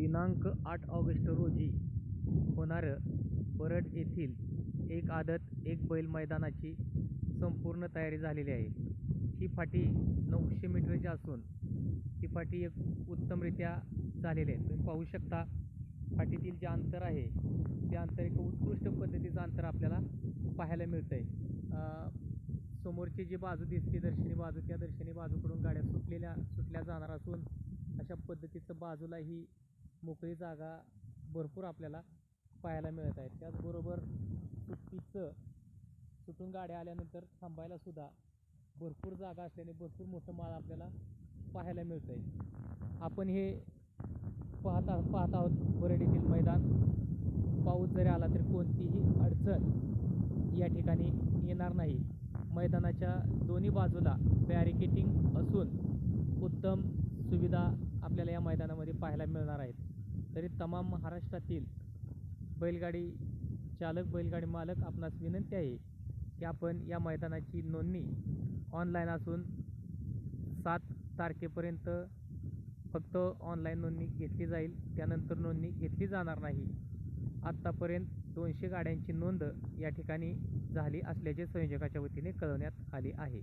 दिनांक आठ ऑगस्ट रोजी होणारं परत येथील एक आदत एक बैल मैदानाची संपूर्ण तयारी झालेली आहे. ही फाटी नऊशे मीटरची असून ही फाटी एक उत्तमरित्या झालेली आहे. तुम्ही पाहू शकता फाटीतील जे अंतर आहे ते अंतर एक उत्कृष्ट पद्धतीचं अंतर आपल्याला पाहायला मिळतं आहे समोरची जी बाजू दिसते दर्शनी बाजू त्या दर्शनी बाजूकडून गाड्या सुटलेल्या सुटल्या जाणार असून अशा पद्धतीचं बाजूला ही मोकळी जागा भरपूर आपल्याला पाहायला मिळत आहे त्याचबरोबर सुट्टीचं सुटून गाड्या आल्यानंतर थांबायला सुद्धा भरपूर जागा असल्याने भरपूर मोठं माळ आपल्याला पाहायला मिळतं आहे आपण हे पाहता पाहत आहोत बरडीतील मैदान. पाऊस जरी आला तरी कोणतीही अडचण या ठिकाणी येणार नाही. मैदानाच्या दोन्ही बाजूला बॅरिकेटिंग असून उत्तम सुविधा आपल्याला या मैदानामध्ये पाहायला मिळणार आहेत. तरी तमाम महाराष्ट्रातील बैलगाडी चालक बैलगाडी मालक आपणास विनंती आहे की आपण या मैदानाची नोंदणी ऑनलाईन असून सात तारखेपर्यंत फक्त ऑनलाईन नोंदणी घेतली जाईल. त्यानंतर नोंदणी घेतली जाणार नाही. आत्तापर्यंत दोनशे गाड्यांची नोंद या ठिकाणी झाली असल्याचे संयोजकाच्या वतीने कळवण्यात आले आहे.